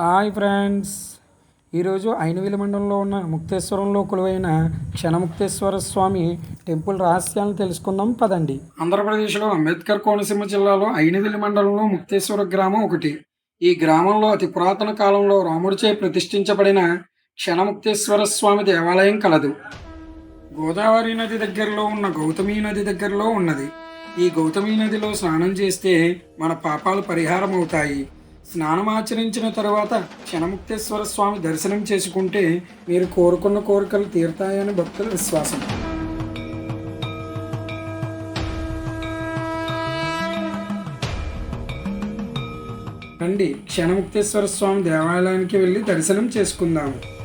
Hi friends. ఈరోజు ఐనవిల మండలంలో ఉన్న ముక్తేశ్వరంలో కొలువైన క్షణముక్తేశ్వర స్వామి టెంపుల్ రహస్యాలను తెలుసుకుందాం పదండి. ఆంధ్రప్రదేశ్లో అంబేద్కర్ కోనసీమ జిల్లాలో ఐనవిలి మండలంలో ముక్తేశ్వర గ్రామం ఒకటి. ఈ గ్రామంలో అతి పురాతన కాలంలో రాముడిచే ప్రతిష్ఠించబడిన క్షణముక్తేశ్వర స్వామి దేవాలయం కలదు. గోదావరి నది దగ్గరలో ఉన్న గౌతమి నది దగ్గరలో ఉన్నది. ఈ గౌతమి నదిలో స్నానం చేస్తే మన పాపాలు పరిహారం అవుతాయి స్నానం ఆచరించిన తర్వాత క్షణముక్తేశ్వర స్వామి దర్శనం చేసుకుంటే మీరు కోరుకున్న కోరికలు తీరుతాయని భక్తుల విశ్వాసం. రండి క్షణముక్తేశ్వర స్వామి దేవాలయానికి వెళ్ళి దర్శనం చేసుకుందాము.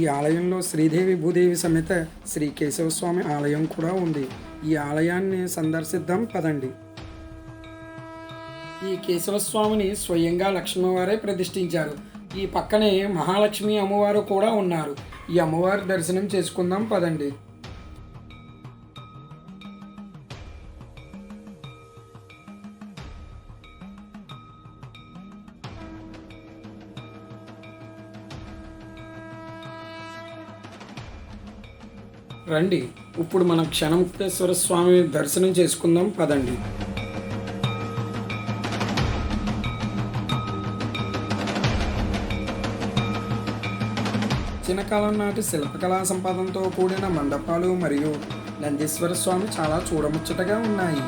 ఈ ఆలయంలో శ్రీదేవి భూదేవి సమేత శ్రీ కేశవస్వామి ఆలయం కూడా ఉంది. ఈ ఆలయాన్ని సందర్శిద్దాం పదండి. ఈ కేశవస్వామిని స్వయంగా లక్ష్మీవారే ప్రతిష్ఠించారు. ఈ పక్కనే మహాలక్ష్మి అమ్మవారు కూడా ఉన్నారు. ఈ అమ్మవారి దర్శనం చేసుకుందాం పదండి. రండి. ఇప్పుడు మనం క్షణముక్తేశ్వర స్వామి దర్శనం చేసుకుందాం. పదండి. చిన్నకాలం నాటి శిల్పకళా సంపాదనతో కూడిన మండపాలు మరియు నందీశ్వర స్వామి చాలా చూడముచ్చటగా ఉన్నాయి.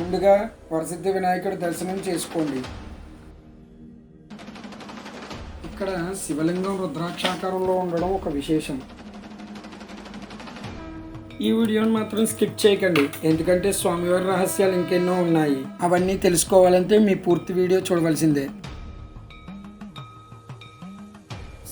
ముందుగా వరసిద్ధి వినాయకుడి దర్శనం చేసుకోండి. ఇక్కడ శివలింగం రుద్రాక్షాకారంలో ఉండడం ఒక విశేషం. ఈ వీడియోని మాత్రం స్కిప్ చేయకండి. ఎందుకంటే స్వామివారి రహస్యాలు ఇంకెన్నో ఉన్నాయి. అవన్నీ తెలుసుకోవాలంటే మీ పూర్తి వీడియో చూడవలసిందే.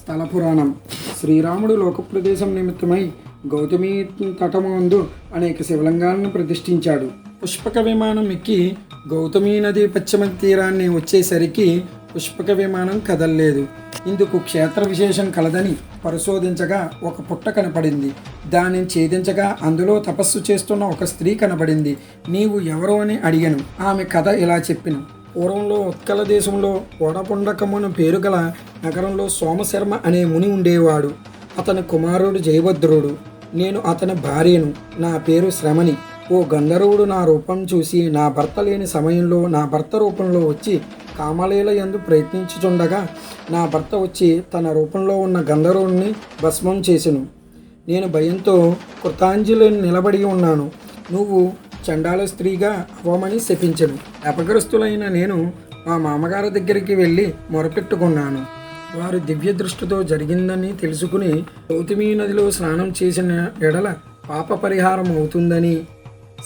స్థల పురాణం. శ్రీరాముడు లోకప్రదేశం నిమిత్తమై గౌతమి తటమందు అనేక శివలింగాలను ప్రతిష్ఠించాడు. పుష్పక విమానం ఎక్కి గౌతమి నది పశ్చిమ తీరాన్ని వచ్చేసరికి పుష్పక విమానం కదల్లేదు. ఇందుకు క్షేత్ర విశేషం కలదని పరిశోధించగా ఒక పుట్ట కనపడింది. దానిని ఛేదించగా అందులో తపస్సు చేస్తున్న ఒక స్త్రీ కనబడింది నీవు ఎవరు అని అడిగాను. ఆమె కథ ఇలా చెప్పిన. పూర్వంలో ఉత్కల దేశంలో ఓడపుండకమును పేరు గల నగరంలో సోమశర్మ అనే ముని ఉండేవాడు. అతని కుమారుడు జయభద్రుడు. నేను అతని భార్యను. నా పేరు శ్రమని ఓ గంధర్వుడు నా రూపం చూసి నా భర్త లేని సమయంలో నా భర్త రూపంలో వచ్చి కామలీల యందు ప్రయత్నించుచుండగా నా భర్త వచ్చి తన రూపంలో ఉన్న గంధర్వుణ్ణి భస్మం చేసెను. నేను భయంతో కృతాంజలిని నిలబడి ఉన్నాను. నువ్వు చండాల స్త్రీగా అవ్వమని శపించను. అపగ్రస్తులైన నేను మా మామగారి దగ్గరికి వెళ్ళి మొరపెట్టుకున్నాను. వారు దివ్య దృష్టితో జరిగిందని తెలుసుకుని గౌతమి నదిలో స్నానం చేసిన ఎడల పాప పరిహారం అవుతుందని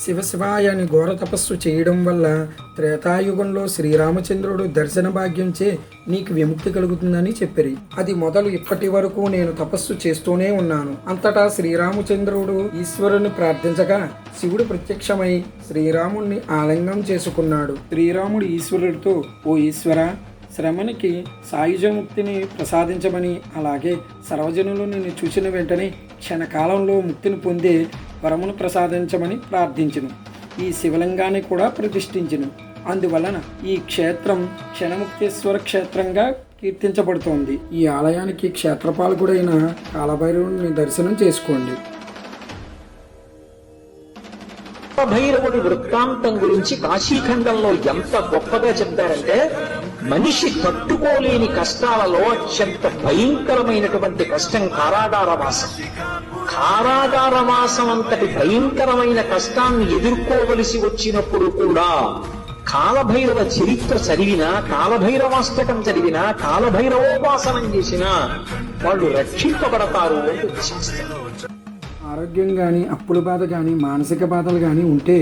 శివశివాయ అని ఘోర తపస్సు చేయడం వల్ల త్రేతాయుగంలో శ్రీరామచంద్రుడు దర్శన భాగ్యంచే నీకు విముక్తి కలుగుతుందని చెప్పిరి. అది మొదలు ఇప్పటి వరకు నేను తపస్సు చేస్తూనే ఉన్నాను. అంతటా శ్రీరామచంద్రుడు ఈశ్వరుని ప్రార్థించగా శివుడు ప్రత్యక్షమై శ్రీరాముణ్ణి ఆలింగం చేసుకున్నాడు. శ్రీరాముడు ఈశ్వరుడితో ఓ ఈశ్వర శ్రమనికి సాయుజముక్తిని ప్రసాదించమని అలాగే సర్వజనులు నిన్ను చూసిన వెంటనే క్షణకాలంలో ముక్తిని పొందే వరమును ప్రసాదించమని ప్రార్థించును. ఈ శివలింగాన్ని కూడా ప్రతిష్ఠించును. అందువలన ఈ క్షేత్రం క్షణముక్తేశ్వర క్షేత్రంగా కీర్తించబడుతోంది. ఈ ఆలయానికి క్షేత్రపాలకుడైన కాలభైరవుని దర్శనం చేసుకోండి. భైరవుడి వృత్తాంతం గురించి కాశీఖండంలో ఎంత గొప్పగా చెప్తారంటే మనిషి తట్టుకోలేని కష్టాలలో అత్యంత భయంకరమైనటువంటి కష్టం కారాగారవాసం కారాగారవాసం అంతటి భయంకరమైన కష్టాన్ని ఎదుర్కోవలసి వచ్చినప్పుడు కూడా కాలభైరవ చరిత్ర చదివినా కాలభైరవాష్టకం చదివినా కాలభైరవోపాసనం చేసినా వాళ్ళు రక్షింపబడతారు ఆరోగ్యం కానీ అప్పుల బాధ కానీ మానసిక బాధలు కానీ ఉంటే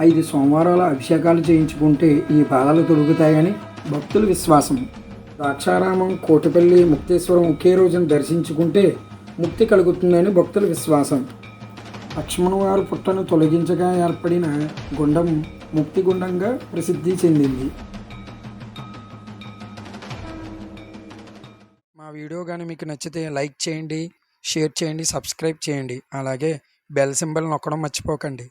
ఐదు సోమవారాల అభిషేకాలు చేయించుకుంటే ఈ బాధలు తొలుగుతాయని భక్తుల విశ్వాసం. ద్రాక్షారామం కోటపల్లి ముక్తేశ్వరం ఒకే రోజున దర్శించుకుంటే ముక్తి కలుగుతుందని భక్తుల విశ్వాసం. లక్ష్మణవారు పుట్టను తొలగించగా ఏర్పడిన గుండం ముక్తి గుండంగా ప్రసిద్ధి చెందింది. మా వీడియో కానీ మీకు నచ్చితే లైక్ చేయండి షేర్ చేయండి సబ్స్క్రైబ్ చేయండి. అలాగే బెల్ సింబల్ నొక్కడం మర్చిపోకండి.